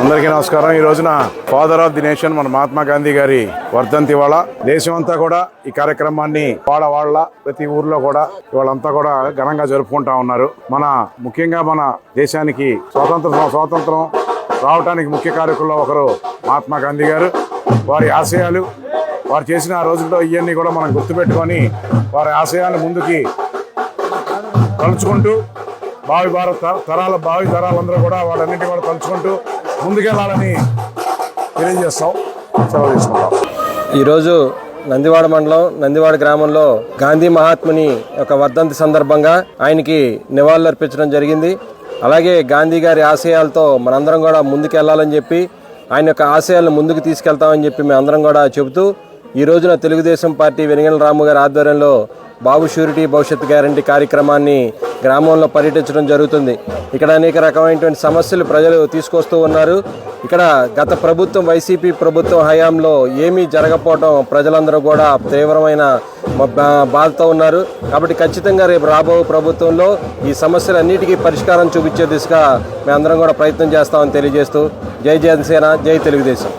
అందరికీ నమస్కారం. ఈ రోజున ఫాదర్ ఆఫ్ ది నేషన్ మన మహాత్మా గాంధీ గారి వర్ధంతి వాళ్ళ అంతా కూడా ఈ కార్యక్రమాన్ని వాడ వాళ్ళ ప్రతి ఊర్లో కూడా వాళ్ళంతా కూడా ఘనంగా జరుపుకుంటా ఉన్నారు. మన ముఖ్యంగా మన దేశానికి స్వాతంత్రం స్వాతంత్రం రావడానికి ముఖ్య కారకుల్లో ఒకరు మహాత్మా గాంధీ గారు. వారి ఆశయాలు వారు చేసిన ఆ రోజుల్లో ఇవన్నీ కూడా మనం గుర్తుపెట్టుకొని వారి ఆశయాలను ముందుకి తలుచుకుంటూ భావి భారత తర- తరాల భావి తరాలందరూ కూడా వాళ్ళన్నింటినీ కూడా తలుచుకుంటూ ముందుకెళ్ళాలని తెలియజేస్తాం సెలవు తీసుకుంటాం. ఈరోజు నందివాడ మండలం నందివాడ గ్రామంలో గాంధీ మహాత్ముని యొక్క వర్ధంతి సందర్భంగా ఆయనకి నివాళులర్పించడం జరిగింది. అలాగే గాంధీ గారి ఆశయాలతో మనందరం కూడా ముందుకెళ్ళాలని చెప్పి ఆయన యొక్క ఆశయాలను ముందుకు తీసుకెళ్తామని చెప్పి మేమందరం కూడా చెబుతూ ఈ రోజున తెలుగుదేశం పార్టీ వెనుగల రాము గారి ఆధ్వర్యంలో బాబు షూరిటీ భవిష్యత్ గ్యారంటీ కార్యక్రమాన్ని గ్రామంలో పర్యటించడం జరుగుతుంది. ఇక్కడ అనేక రకమైనటువంటి సమస్యలు ప్రజలు తీసుకొస్తూ ఉన్నారు. ఇక్కడ గత ప్రభుత్వం వైసీపీ ప్రభుత్వం హయాంలో ఏమీ జరగపోవడం ప్రజలందరూ కూడా తీవ్రమైన బాధతో ఉన్నారు. కాబట్టి ఖచ్చితంగా రేపు రాబో ప్రభుత్వంలో ఈ సమస్యలన్నిటికీ పరిష్కారం చూపించే దిశగా మేమందరం కూడా ప్రయత్నం చేస్తామని తెలియజేస్తూ జై జనసేన జై తెలుగుదేశం.